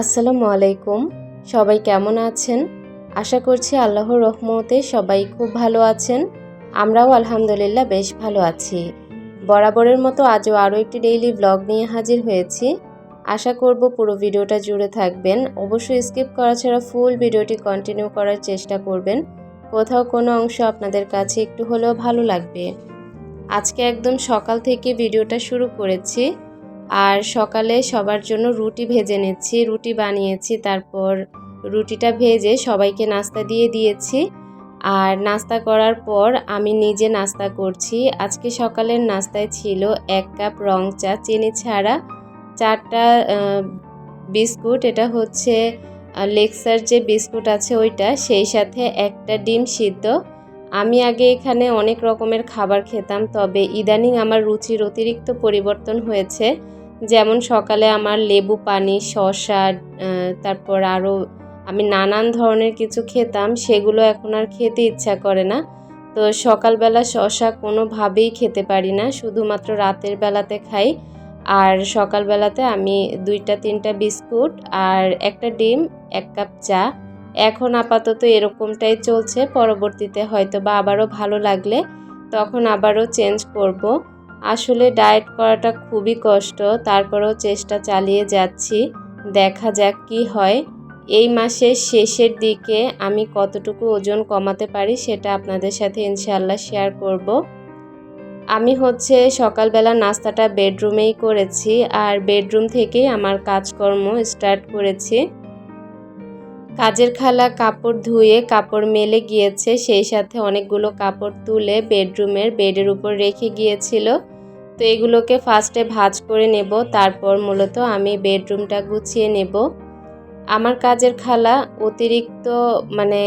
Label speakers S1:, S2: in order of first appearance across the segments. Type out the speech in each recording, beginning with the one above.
S1: আসসালামু আলাইকুম। সবাই কেমন আছেন? আশা করছি আল্লাহর রহমতে সবাই খুব ভালো আছেন। আমরাও আলহামদুলিল্লাহ বেশ ভালো আছি। বরাবরের মতো আজও আরও একটি ডেইলি ব্লগ নিয়ে হাজির হয়েছি। আশা করব পুরো ভিডিওটা জুড়ে থাকবেন। অবশ্যই স্কিপ করা ছাড়া ফুল ভিডিওটি কন্টিনিউ করার চেষ্টা করবেন। কোথাও কোনো অংশ আপনাদের কাছে একটু হলেও ভালো লাগবে। আজকে একদম সকাল থেকে ভিডিওটা শুরু করেছি। আর সকালে সবার জন্য রুটি ভেজে নিচ্ছি, রুটি বানিয়েছি, তারপর রুটিটা ভেজে সবাইকে নাস্তা দিয়ে দিয়েছি। আর নাস্তা করার পর আমি নিজে নাস্তা করছি। আজকে সকালের নাস্তায় ছিল এক কাপ রং চা, চিনি ছাড়া চারটা বিস্কুট। এটা হচ্ছে লেক্সার যে বিস্কুট আছে ওইটা, সেই সাথে একটা ডিম সিদ্ধ। আমি আগে এখানে অনেক রকমের খাবার খেতাম, তবে ইদানিং আমার রুচির অতিরিক্ত পরিবর্তন হয়েছে। যেমন সকালে আমার লেবু পানি আহ, তারপর আরও আমি নানান ধরনের কিছু খেতাম সেগুলো এখন আর খেতে ইচ্ছা করে না। তো সকালবেলা শশা কোনোভাবেই খেতে পারি না শুধুমাত্র রাতের বেলাতে খাই। আর সকালবেলাতে আমি দুইটা তিনটা বিস্কুট আর একটা ডিম এক কাপ চা। এখন আপাতত এরকমটাই চলছে পরবর্তীতে হয়তো বা আবারও ভালো লাগলে তখন আবারও চেঞ্জ করব। আসলে ডায়েট করাটা খুবই কষ্ট, তারপরেও চেষ্টা চালিয়ে যাচ্ছি। দেখা যাক কি হয়। এই মাসের শেষের দিকে আমি কতটুকু ওজন কমাতে পারি সেটা আপনাদের সাথে ইনশাল্লাহ শেয়ার করব। আমি হচ্ছে সকালবেলা নাস্তাটা বেডরুমেই করেছি, আর বেডরুম থেকেই আমার কাজকর্ম স্টার্ট করেছি। কাজের খালা কাপড় ধুয়ে কাপড় মেলে গিয়েছে, সেই সাথে অনেকগুলো কাপড় তুলে বেডরুমের বেডের উপর রেখে গিয়েছিল। তো এগুলোকে ফার্স্টে ভাজ করে নেব, তারপর মূলত আমি বেডরুমটা গুছিয়ে নেব। আমার কাজের খালা অতিরিক্ত মানে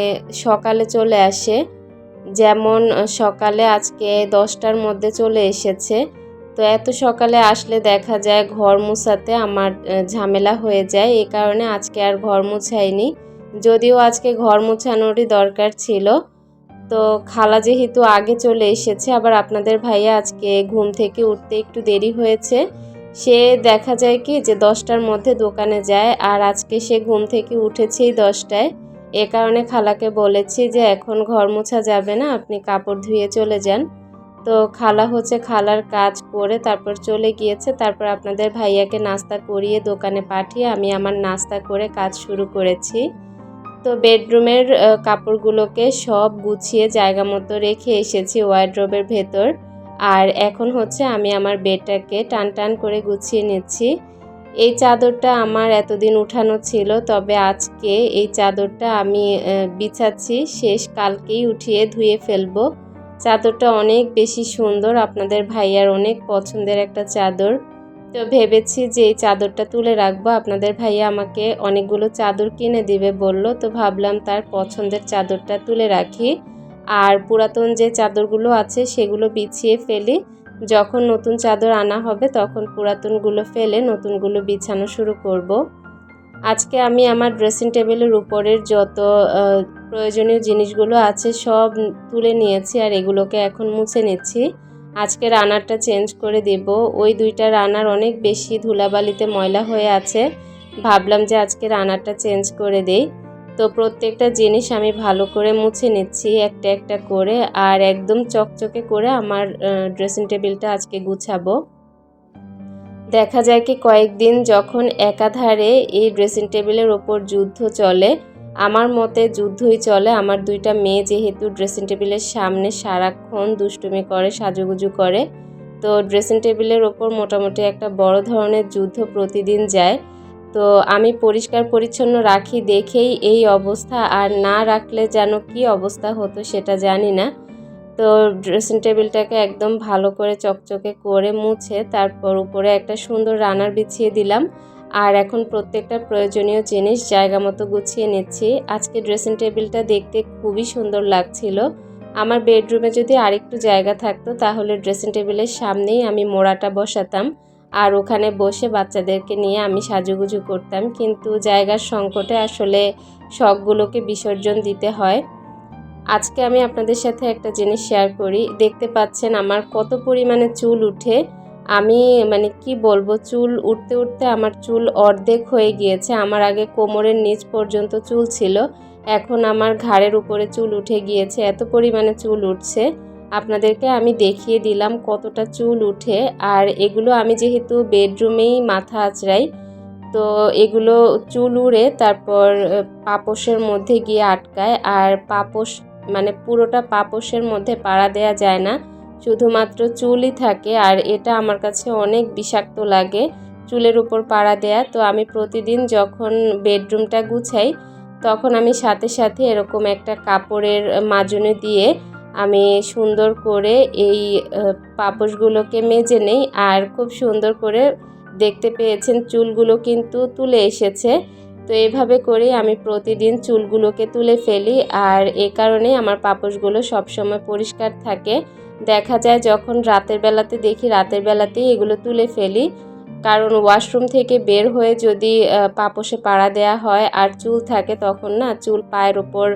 S1: সকালে চলে আসে, যেমন সকালে আজকে দশটার মধ্যে চলে এসেছে। তো এত সকালে আসলে দেখা যায় ঘর মুছাতে আমার ঝামেলা হয়ে যায়, এ কারণে আজকে আর ঘর মুছাইনি। যদিও আজকে ঘর মুছানোরই দরকার ছিল, তো খালা যেহেতু আগে চলে এসেছে, আবার আপনাদের ভাইয়া আজকে ঘুম থেকে উঠতে একটু দেরি হয়েছে, সে দেখা যায় কি যে দশটার মধ্যে দোকানে যায়, আর আজকে সে ঘুম থেকে উঠেছেই দশটায়। এ কারণে খালাকে বলেছি যে এখন ঘর মোছা যাবে না, আপনি কাপড় ধুয়ে চলে যান। তো খালা হচ্ছে খালার কাজ করে তারপর চলে গিয়েছে, তারপর আপনাদের ভাইয়াকে নাস্তা করিয়ে দোকানে পাঠিয়ে আমি আমার নাস্তা করে কাজ শুরু করেছি। তো বেডরুমের কাপড়গুলোকে সব গুছিয়ে জায়গা মতো রেখে এসেছি ওয়ার্ড্রোবের ভেতর। আর এখন হচ্ছে আমি আমার বেডটাকে টান টান করে গুছিয়ে নিচ্ছি। এই চাদরটা আমার এতদিন উঠানো ছিল, তবে আজকে এই চাদরটা আমি বিছাচ্ছি, শেষ কালকেই উঠিয়ে ধুয়ে ফেলব। চাদরটা অনেক বেশি সুন্দর, আপনাদের ভাইয়ার অনেক পছন্দের একটা চাদর। তো ভেবেছি যে এই চাদরটা তুলে রাখব। আপনাদের ভাইয়া আমাকে অনেকগুলো চাদর কিনে দিবে বলল, তো ভাবলাম তার পছন্দের চাদরটা তুলে রাখি। আর পুরাতন যে চাদরগুলো আছে সেগুলো বিছিয়ে ফেলি। যখন নতুন চাদর আনা হবে তখন পুরাতনগুলো ফেলে নতুনগুলো বিছানো শুরু করব। আজকে আমি আমার ড্রেসিং টেবিলের উপরের যত প্রয়োজনীয় জিনিসগুলো আছে সব তুলে নিয়েছি আর এগুলোকে এখন মুছে নিচ্ছি। আজকে রানারটা চেঞ্জ করে দেব। ওই দুইটা রানার অনেক বেশি ধুলাবালিতে ময়লা হয়ে আছে। ভাবলাম যে আজকে রানারটা চেঞ্জ করে দেই। তো প্রত্যেকটা জিনিস আমি ভালো করে মুছে নিচ্ছি একটা একটা করে। আর একদম চকচকে করে আমার ড্রেসিং টেবিলটা আজকে গুছাবো। দেখা যায় কি কয়েকদিন যখন একাধারে এই ড্রেসিং টেবিলের ওপর যুদ্ধ চলে আমার মতে যুদ্ধই চলে। আমার দুইটা মেয়ে যেহেতু ড্রেসিং টেবিলের সামনে সারাক্ষণ দুষ্টুমি করে, সাজুগুজু করে, তো ড্রেসিং টেবিলের ওপর মোটামুটি একটা বড় ধরনের যুদ্ধ প্রতিদিন যায়। তো আমি পরিষ্কার পরিচ্ছন্ন রাখি দেখেই এই অবস্থা, আর না রাখলে যেন কি অবস্থা হতো সেটা জানি না। তো ড্রেসিং টেবিলটাকে একদম ভালো করে চকচকে করে মুছে, তারপর উপরে একটা সুন্দর রানার বিছিয়ে দিলাম। আর এখন প্রত্যেকটা প্রয়োজনীয় জিনিস জায়গা মতো গুছিয়ে নিচ্ছি। আজকে ড্রেসিং টেবিলটা দেখতে খুবই সুন্দর লাগছিল। আমার বেডরুমে যদি আরেকটু জায়গা থাকতো, তাহলে ড্রেসিং টেবিলের সামনেই আমি মোড়াটা বসাতাম আর ওখানে বসে বাচ্চাদেরকে নিয়ে আমি সাজুগুজু করতাম। কিন্তু জায়গার সংকটে আসলে শখগুলোকে বিসর্জন দিতে হয়। আজকে আমি আপনাদের সাথে একটা জিনিস শেয়ার করি। দেখতে পাচ্ছেন আমার কত পরিমাণে চুল উঠে। আমি মানে কি বলব, চুল উঠতে উঠতে আমার চুল অর্ধেক হয়ে গিয়েছে। আমার আগে কোমরের নিচ পর্যন্ত চুল ছিল, এখন আমার ঘাড়ের উপরে চুল উঠে গিয়েছে। এত পরিমাণে চুল উঠছে। আপনাদেরকে আমি দেখিয়ে দিলাম কতটা চুল উঠে। আর এগুলো আমি যেহেতু বেডরুমেই মাথা আঁচড়াই, তো এগুলো চুল উড়ে তারপর পাপোশের মধ্যে গিয়ে আটকায়। আর পাপোশ মানে পুরোটা পাপোশের মধ্যে পাড়া দেয়া যায় না। শুধুমাত্র চুলই থাকে আর এটা আমার কাছে অনেক বিষাক্ত লাগে চুলের উপর পাড়া দেয়া। তো আমি প্রতিদিন যখন বেডরুমটা গুছাই, তখন আমি সাথে সাথে এরকম একটা কাপড়ের মাজনে দিয়ে আমি সুন্দর করে এই পাপোশগুলোকে মেজে নেই আর খুব সুন্দর করে দেখতে পেয়েছেন চুলগুলো কিন্তু তুলে এসেছে। তো এইভাবে করে আমি প্রতিদিন চুলগুলোকে তুলে ফেলি আর এ কারণে আমার পাপোশগুলো সবসময় পরিষ্কার থাকে। দেখা যায় যখন রাতের বেলাতে দেখি রাতের বেলাতেই এগুলো তুলে ফেলি। কারণ ওয়াশরুম থেকে বের হয়ে যদি পাপোশে পাড়া দেয়া হয় আর চুল থাকে তখন না চুল পায়ের ওপর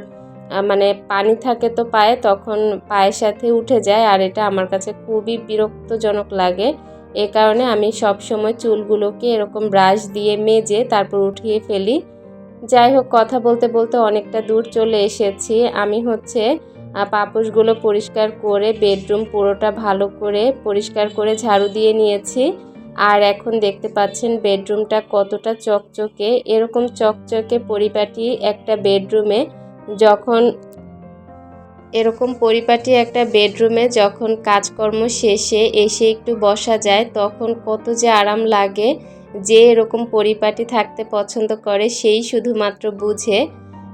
S1: মানে পানি থাকে তো পায়ে তখন পায়ের সাথে উঠে যায় আর এটা আমার কাছে খুবই বিরক্তজনক লাগে। এ কারণে আমি সব সময় চুলগুলোকে এরকম ব্রাশ দিয়ে মেজে তারপর উঠিয়ে ফেলি। যাই হোক, কথা বলতে বলতে অনেকটা দূর চলে এসেছি। আমি হচ্ছে পাপোশগুলো পরিষ্কার করে, বেডরুম পুরোটা ভালো করে পরিষ্কার করে ঝাড়ু দিয়ে নিয়েছি। আর এখন দেখতে পাচ্ছেন বেডরুমটা কতটা চকচকে। এরকম চকচকে পরিপাটি একটা বেডরুমে যখন, এরকম পরিপাটি একটা বেডরুমে যখন কাজকর্ম শেষে এসে একটু বসা যায়, তখন কত যে আরাম লাগে যে এরকম পরিপাটি থাকতে পছন্দ করে, সেই শুধুমাত্র বুঝে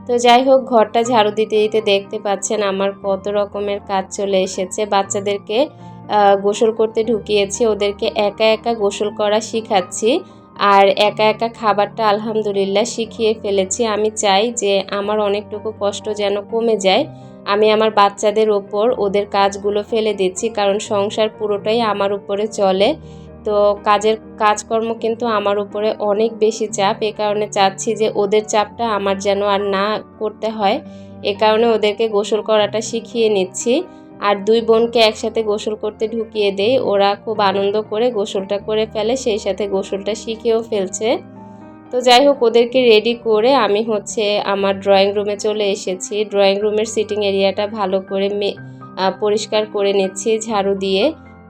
S1: তো যাই হোক, ঘরটা ঝাড়ু দিতে দিতে দেখতে পাচ্ছেন আমার কত রকমের কাজ চলে এসেছে। বাচ্চাদেরকে গোসল করতে ঢুকিয়েছি, ওদেরকে একা একা গোসল করা শিখাচ্ছি আর একা একা খাবারটা আলহামদুলিল্লাহ শিখিয়ে ফেলেছি। আমি চাই যে আমার অনেকটুকু কষ্ট যেন কমে যায়। আমি আমার বাচ্চাদের ওপর ওদের কাজগুলো ফেলে দিচ্ছি, কারণ সংসার পুরোটাই আমার উপরে চলে। তো কাজের কাজকর্ম কিন্তু আমার উপরে অনেক বেশি চাপ। এ কারণে চাচ্ছি যে ওদের চাপটা আমার যেন আর না করতে হয়। এ কারণে ওদেরকে গোসল করাটা শিখিয়ে নিচ্ছি। আর দুই বোনকে একসাথে গোসল করতে ঢুকিয়ে দেই। ওরা খুব আনন্দ করে গোসলটা করে ফেলে, সেই সাথে গোসলটা শিখেও ফেলছে। তো যাই হোক, ওদেরকে রেডি করে আমি হচ্ছে আমার ড্রয়িং রুমে চলে এসেছি। ড্রয়িং রুমের সিটিং এরিয়াটা ভালো করে পরিষ্কার করে নিচ্ছি ঝাড়ু দিয়ে।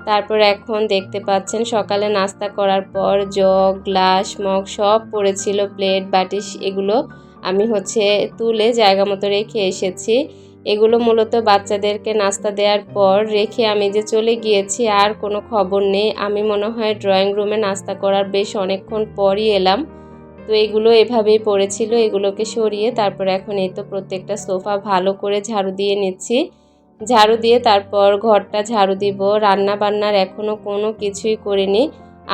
S1: তারপর এখন দেখতে পাচ্ছেন সকালে নাস্তা করার পর জগ, গ্লাস, মগ সব পড়েছিল, প্লেট, বাটি, এগুলো আমি হচ্ছে তুলে জায়গা মতো রেখে এসেছি। এগুলো মূলত বাচ্চাদেরকে নাস্তা দেওয়ার পর রেখে আমি যে চলে গিয়েছি আর কোনো খবর নেই। আমি মনে হয় ড্রয়িং রুমে নাস্তা করার বেশ অনেকক্ষণ পরই এলাম। তো এগুলো এভাবেই পড়েছিল, এগুলোকে সরিয়ে তারপর এখন এই তো প্রত্যেকটা সোফা ভালো করে ঝাড়ু দিয়ে নিচ্ছি। ঝাড়ু দিয়ে তারপর ঘরটা ঝাড়ু দিব। রান্না বান্নার এখনও কোনো কিছুই করিনি।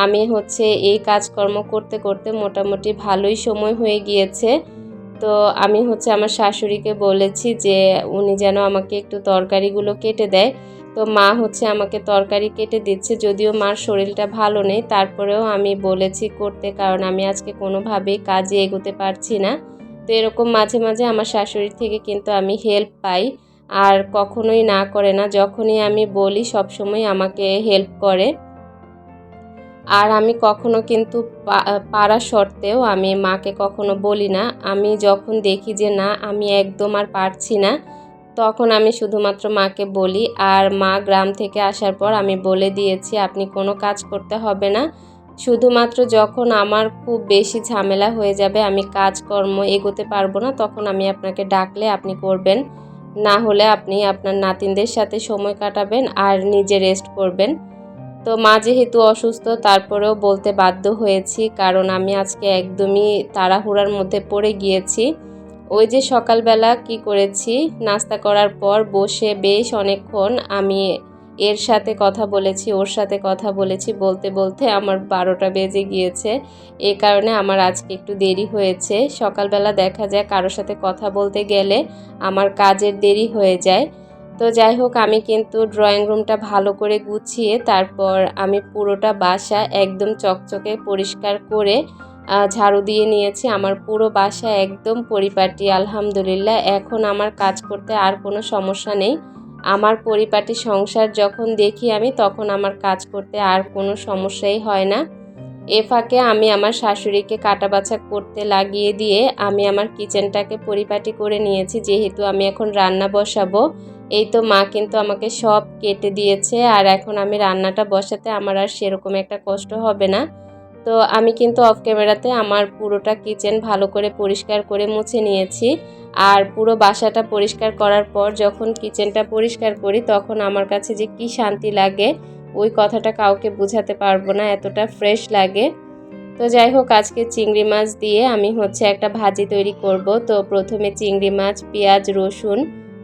S1: আমি হচ্ছে এই কাজকর্ম করতে করতে মোটামুটি ভালোই সময় হয়ে গিয়েছে। তো আমি হচ্ছে আমার শাশুড়িকে বলেছি যে, উনি যেন আমাকে একটু তরকারিগুলো কেটে দেয়। তো মা হচ্ছে আমাকে তরকারি কেটে দিচ্ছে, যদিও মার শরীরটা ভালো নেই। তারপরেও আমি বলেছি করতে, কারণ আমি আজকে কোনোভাবেই কাজে এগোতে পারছি না। তো এরকম মাঝে মাঝে আমার শাশুড়ির থেকে কিন্তু আমি হেল্প পাই। আর কখনোই না করে না, যখনই আমি বলি সবসময় আমাকে হেল্প করে। আর আমি কখনো কিন্তু পারা সত্ত্বেও আমি মাকে কখনো বলি না। আমি যখন দেখি যে না, আমি একদম আর পারছি না, তখন আমি শুধুমাত্র মাকে বলি। আর মা গ্রাম থেকে আসার পর আমি বলে দিয়েছি, আপনি কোনো কাজ করতে হবে না। শুধুমাত্র যখন আমার খুব বেশি ঝামেলা হয়ে যাবে, আমি কাজকর্ম এগোতে পারব না, তখন আমি আপনাকে ডাকলে আপনি করবেন। না হলে আপনি আপনার নাতিনদের সাথে সময় কাটাবেন আর নিজে রেস্ট করবেন। তো মা যেহেতু অসুস্থ, তারপরেও বলতে বাধ্য হয়েছি, কারণ আমি আজকে একদমই তাড়াহুড়ার মধ্যে পড়ে গিয়েছি। ওই যে সকালবেলা কি করেছি, নাস্তা করার পর বসে বেশ অনেকক্ষণ আমি এর সাথে কথা বলেছি, ওর সাথে কথা বলেছি, বলতে বলতে আমার বারোটা বেজে গিয়েছে। এ কারণে আমার আজকে একটু দেরি হয়েছে। সকালবেলা দেখা যায় কারোর সাথে কথা বলতে গেলে আমার কাজের দেরি হয়ে যায়। তো যাই হোক, আমি কিন্তু ড্রয়িং রুমটা ভালো করে গুছিয়ে তারপর আমি পুরোটা বাসা একদম চকচকে পরিষ্কার করে ঝাড়ু দিয়ে নিয়েছি। আমার পুরো বাসা একদম পরিপাটি, আলহামদুলিল্লাহ। এখন আমার কাজ করতে আর কোনো সমস্যা নেই। আমার পরিপাটি সংসার যখন দেখি আমি, তখন আমার কাজ করতে আর কোনো সমস্যাই হয় না। এ ফাঁকে আমি আমার শাশুড়িকে কাটা বাছা করতে লাগিয়ে দিয়ে আমি আমার কিচেনটাকে পরিপাটি করে নিয়েছি। যেহেতু আমি এখন রান্না বসাবো, এই তো মা কিন্তু আমাকে সব কেটে দিয়েছে আর এখন আমি রান্নাটা বসাতে আমার আর সেরকম একটা কষ্ট হবে না। তো আমি কিন্তু অফ ক্যামেরাতে আমার পুরোটা কিচেন ভালো করে পরিষ্কার করে মুছে নিয়েছি। আর পুরো বাসাটা পরিষ্কার করার পর যখন কিচেনটা পরিষ্কার করি, তখন আমার কাছে যে কি শান্তি লাগে, ওই কথাটা কাউকে বোঝাতে পারব না, এতটা ফ্রেশ লাগে। তো যাই হোক, আজকে চিংড়ি মাছ দিয়ে আমি হচ্ছে একটা ভাজি তৈরি করব। তো প্রথমে চিংড়ি মাছ, পেঁয়াজ, রসুন,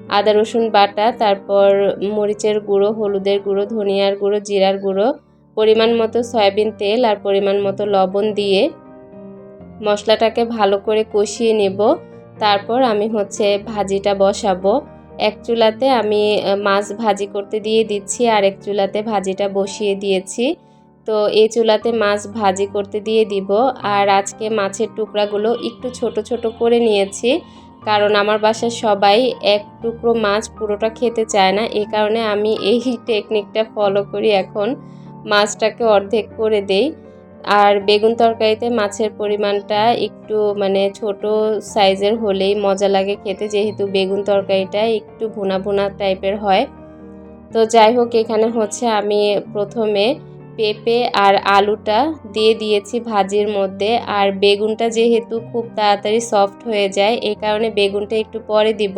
S1: আদা রসুন বাটা, তারপর মরিচের গুঁড়ো, হলুদের গুঁড়ো, ধনিয়ার গুঁড়ো, জিরার গুঁড়ো, পরিমাণ মতো সয়াবিন তেল আর পরিমাণ মতো লবণ দিয়ে মশলাটাকে ভালো করে কষিয়ে নেব। তারপর আমি হচ্ছে ভাজিটা বসাবো। এক চুলাতে আমি মাছ ভাজি করতে দিয়ে দিচ্ছি আর এক চুলাতে ভাজিটা বসিয়ে দিয়েছি। তো এই চুলাতে মাছ ভাজি করতে দিয়ে দিব। আর আজকে মাছের টুকরাগুলো একটু ছোট ছোট করে নিয়েছি। কারণ আমার বাসায় সবাই এক টুকরো মাছ পুরোটা খেতে চায় না। এই কারণে আমি এই টেকনিকটা ফলো করি। এখন মাছটাকে অর্ধেক করে দেই। আর বেগুন তরকারিতে মাছের পরিমাণটা একটু মানে ছোট সাইজের হলেই মজা লাগে খেতে, যেহেতু বেগুন তরকারিটা একটু ভুনা ভুনা টাইপের হয়। তো যাই হোক, এখানে হচ্ছে আমি প্রথমে পেঁপে আর আলুটা দিয়ে দিয়েছি ভাজির মধ্যে। আর বেগুনটা যেহেতু খুব তাড়াতাড়ি সফট হয়ে যায়, এই কারণে বেগুনটা একটু পরে দিব।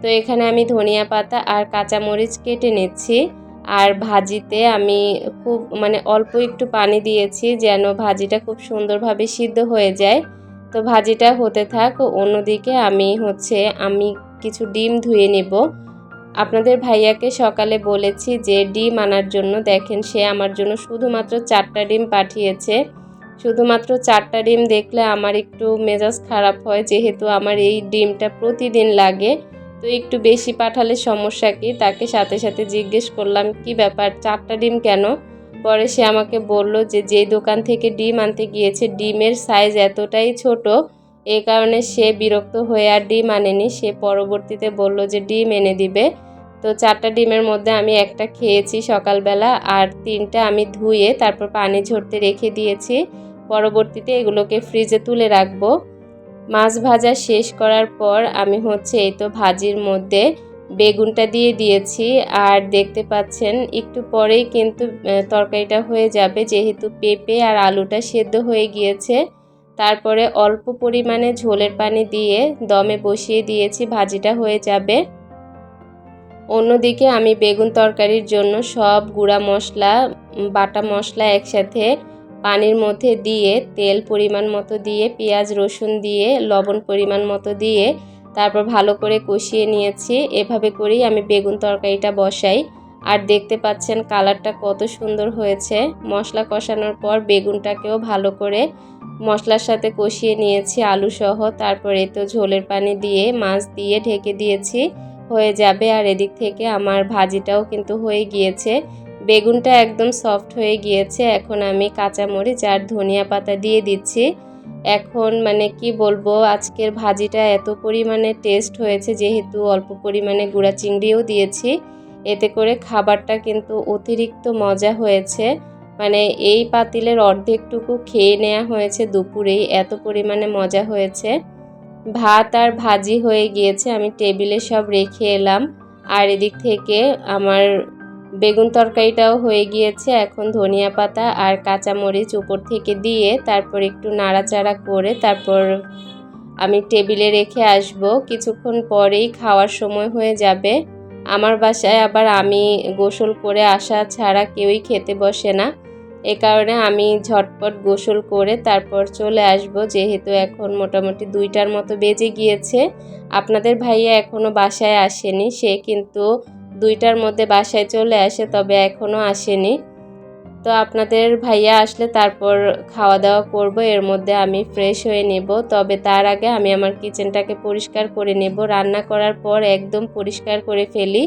S1: তো এখানে আমি ধনিয়া পাতা আর কাঁচামরিচ কেটে নিচ্ছি। আর ভাজিতে আমি খুব মানে অল্প একটু পানি দিয়েছি যেন ভাজিটা খুব সুন্দরভাবে সিদ্ধ হয়ে যায়। তো ভাজিটা হতে থাক, অন্যদিকে আমি হচ্ছে, আমি কিছু ডিম ধুয়ে নেব। আপনাদের ভাইয়াকে সকালে বলেছি যে ডিম আনার জন্য, দেখেন সে আমার জন্য শুধুমাত্র চারটা ডিম পাঠিয়েছে। শুধুমাত্র চারটা ডিম দেখলে আমার একটু মেজাজ খারাপ হয়, যেহেতু আমার এই ডিমটা প্রতিদিন লাগে। তো একটু বেশি পাঠালে সমস্যা কি? তাকে সাথে সাথে জিজ্ঞেস করলাম, কি ব্যাপার? চারটা ডিম কেন? পরে সে আমাকে বলল যে যেই দোকান থেকে ডিম আনতে গিয়েছে, ডিমের সাইজ এতটাই ছোট এই কারণে সে বিরক্ত হয়ে আর ডিম আনেনি। সে পরবর্তীতে বলল যে, ডিম এনে দিবে। তো চারটা ডিমের মধ্যে আমি একটা খেয়েছি সকালবেলা আর তিনটা আমি ধুয়ে তারপর পানি ঝরতে রেখে দিয়েছি। পরবর্তীতে এগুলোকে ফ্রিজে তুলে রাখব। মাছ ভাজা শেষ করার পর আমি হচ্ছে এই তো ভাজির মধ্যে বেগুনটা দিয়ে দিয়েছি। আর দেখতে পাচ্ছেন, একটু পরেই কিন্তু তরকারিটা হয়ে যাবে যেহেতু পেঁপে আর আলুটা সেদ্ধ হয়ে গিয়েছে। তারপরে অল্প পরিমাণে ঝোলের পানি দিয়ে দমে বসিয়ে দিয়েছি, ভাজিটা হয়ে যাবে। অন্যদিকে আমি বেগুন তরকারির জন্য সব গুঁড়া মশলা, বাটা মশলা একসাথে পানির মধ্যে দিয়ে, তেল পরিমাণ মতো দিয়ে, পেঁয়াজ, রসুন দিয়ে, লবণ পরিমাণ মতো দিয়ে তারপর ভালো করে কষিয়ে নিয়েছি। এভাবে করেই আমি বেগুন তরকারিটা বসাই। আর দেখতে পাচ্ছেন কালারটা কত সুন্দর হয়েছে। মশলা কষানোর পর বেগুনটাকেও ভালো করে মশলার সাথে কষিয়ে নিয়েছি আলু সহ তারপরে তো ঝোলের পানি দিয়ে, মাছ দিয়ে ঢেকে দিয়েছি। হয়ে যাবে। আর এদিক থেকে আমার ভাজিটাও কিন্তু হয়ে গিয়েছে। বেগুনটা একদম সফট হয়ে গিয়েছে, এখন আমি কাঁচামরিচ আর ধনিয়া পাতা দিয়ে দিচ্ছি। এখন মানে কি বলব, আজকের ভাজিটা এত পরিমাণে টেস্ট হয়েছে, যেহেতু অল্প পরিমাণে গুঁড়া চিংড়িও দিয়েছি। এতে করে খাবারটা কিন্তু অতিরিক্ত মজা হয়েছে। মানে এই পাতিলের অর্ধেকটুকু খেয়ে নেওয়া হয়েছে দুপুরেই, এত পরিমাণে মজা হয়েছে। ভাত আর ভাজি হয়ে গিয়েছে, আমি টেবিলে সব রেখে এলাম। আর এদিক থেকে আমার বেগুন তরকারিটাও হয়ে গিয়েছে, এখন ধনিয়া পাতা আর কাঁচামরিচ উপর থেকে দিয়ে তারপর একটু নাড়াচাড়া করে তারপর আমি টেবিলে রেখে আসব। কিছুক্ষণ পরেই খাওয়ার সময় হয়ে যাবে। আমার বাসায় আবার আমি গোসল করে আসা ছাড়া কেউই খেতে বসে না। এ কারণে আমি ঝটপট গোসল করে তারপর চলে আসব, যেহেতু এখন মোটামুটি দুইটার মতো বেজে গিয়েছে। আপনাদের ভাইয়া এখনও বাসায় আসেনি, সে কিন্তু দুইটার মধ্যে বাসায় চলে আসে, তবে এখনও আসেনি। তো আপনাদের ভাইয়া আসলে তারপর খাওয়া দাওয়া করব, এর মধ্যে আমি ফ্রেশ হয়ে নেব। তবে তার আগে আমি আমার কিচেনটাকে পরিষ্কার করে নেব। রান্না করার পর একদম পরিষ্কার করে ফেলি।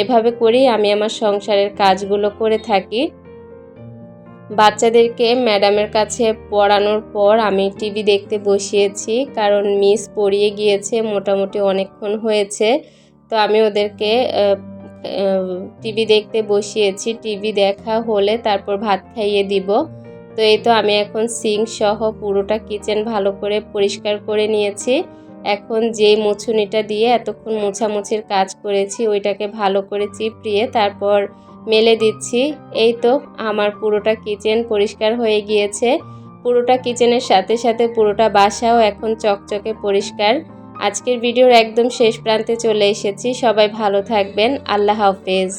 S1: এভাবে করেই আমি আমার সংসারের কাজগুলো করে থাকি। বাচ্চাদেরকে ম্যাডামের কাছে পড়ানোর পর আমি টিভি দেখতে বসিয়েছি, কারণ মিস পড়িয়ে গিয়েছে, মোটামুটি অনেকক্ষণ হয়েছে। তো আমি ওদেরকে টিভি দেখতে বসিয়েছি, টিভি দেখা হলে তারপর ভাত খাইয়ে দিব। তো এই তো আমি এখন সিঙ্ক সহ পুরোটা কিচেন ভালো করে পরিষ্কার করে নিয়েছি। এখন যে মুছুনিটা দিয়ে এতক্ষণ মোছামুছির কাজ করেছি, ওইটাকে ভালো করে চিপড়িয়ে তারপর মেলে দিচ্ছি। এই তো আমার পুরোটা কিচেন পরিষ্কার হয়ে গিয়েছে। পুরোটা কিচেনের সাথে সাথে পুরোটা বাসাও এখন চকচকে পরিষ্কার। আজকের ভিডিওর একদম শেষ প্রান্তে চলে এসেছি। সবাই ভালো থাকবেন। আল্লাহ হাফেজ।